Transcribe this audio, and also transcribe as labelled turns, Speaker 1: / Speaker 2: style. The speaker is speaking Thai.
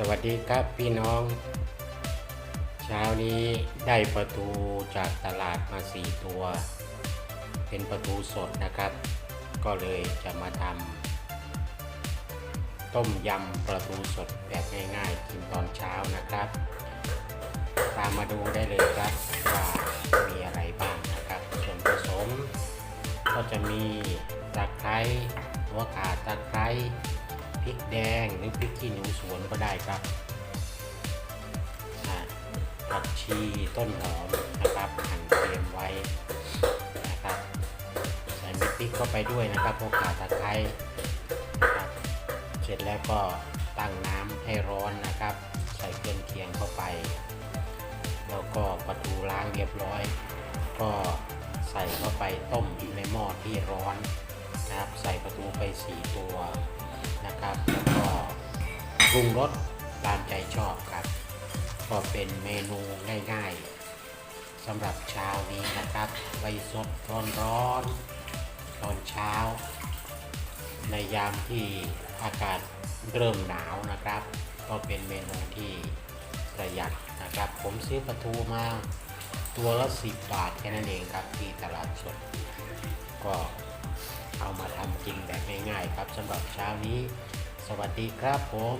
Speaker 1: สวัสดีครับพี่น้อง เช้านี้ได้ประตูจากตลาดมาสี่ตัว เป็นประตูสดนะครับ ก็เลยจะมาทำต้มยำประตูสดแบบง่ายๆกินตอนเช้านะครับ ตามมาดูได้เลยครับว่ามีอะไรบ้างนะครับ ส่วนผสม ก็จะมีตะไคร้หัวขาตะไคร้ พริกแดงหรือพริกขี้หนูสวนก็ได้ครับอ่าผักชีต้นหอมนะครับหั่นเตรียมไว้นะครับใส่เม็ดพริกเข้าไปด้วยนะครับหัวขาตะไคร้นะครับเสร็จแล้วก็ตั้งน้ำให้ร้อนนะครับ ใส่เครื่องเคียงเข้าไป แล้วก็ประตูล้างเรียบร้อย ก็ใส่เข้าไปต้มอยู่ในหม้อที่ร้อนนะครับ ใส่ประตูไป 4 ตัว นะครับแล้วก็ปรุงรสตามใจชอบครับ ก็เป็นเมนูง่ายๆสำหรับเช้านี้นะครับใบสดร้อนๆตอนเช้า ในยามที่อากาศเริ่มหนาวนะครับ ก็เป็นเมนูที่ประหยัดนะครับ ผมซื้อปลาทูมาตัวละสิบบาทแค่นั้นเองครับที่ตลาดสด ก็เอามาทำกินแบบง่ายๆครับสำหรับเช้านี้ สวัสดีครับผม